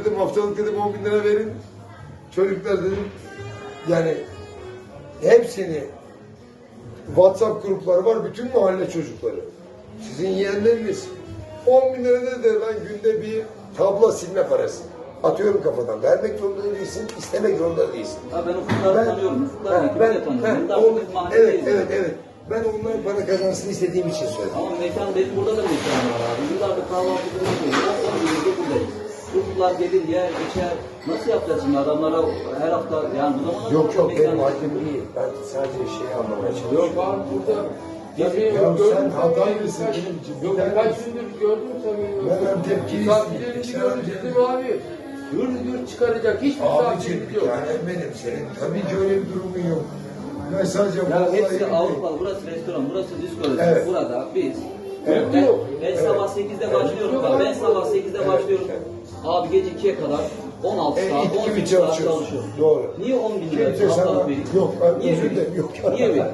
Dedim haftalık dedim 10 bin lira verin. Çocuklar dedim yani hepsini WhatsApp grupları var bütün mahalle çocukları. Sizin yeğenleriniz 10 bin lira dedi ben günde bir tablo silme parası. Atıyorum kafadan. Vermek zorunda değilsin, istemek zorunda değilsin. Ha, ben ufukları tanıyorum. Ufukları ben, ben, de ben, Ben, mahalledeyiz. evet, evet, evet. Ben onların para kazansın istediğim için söyledim. Ama mekan benim burada da mekan var abi. Yıllardır kahvaltıda Çocuklar gelir, yer, içer. Nasıl yapacağız şimdi adamlara her hafta yani bu zamana Yok yok benim hakim değil. Ben sadece şeyi anlamaya çalışıyorum. Yok abi burada tabii Ya gördüm sen Kaç- benim için. Yok birkaç gündür gördüm tabii. Ben Antep'liyiz. Misafirlerini Sen gördüm abi. Gür gür çıkaracak hiçbir Abicim misafirlik yok. yani benim senin tabii ki öyle bir durumun yok. Ben sadece Ya hepsi Avrupa, burası restoran, burası diskotek. Evet. Burada biz. Evet. Ben, ben sabah 8'de başlıyorum. bak, Ben sabah 8'de Evet. başlıyorum. Abi gece 2'ye kadar 16 Evet, saat, iki 18 gibi saat çalışıyorsun. Doğru. Niye 10 bin lira Kimse sana- haftalık? Yok, ben Niye özür dilerim, yok. Niye vereyim?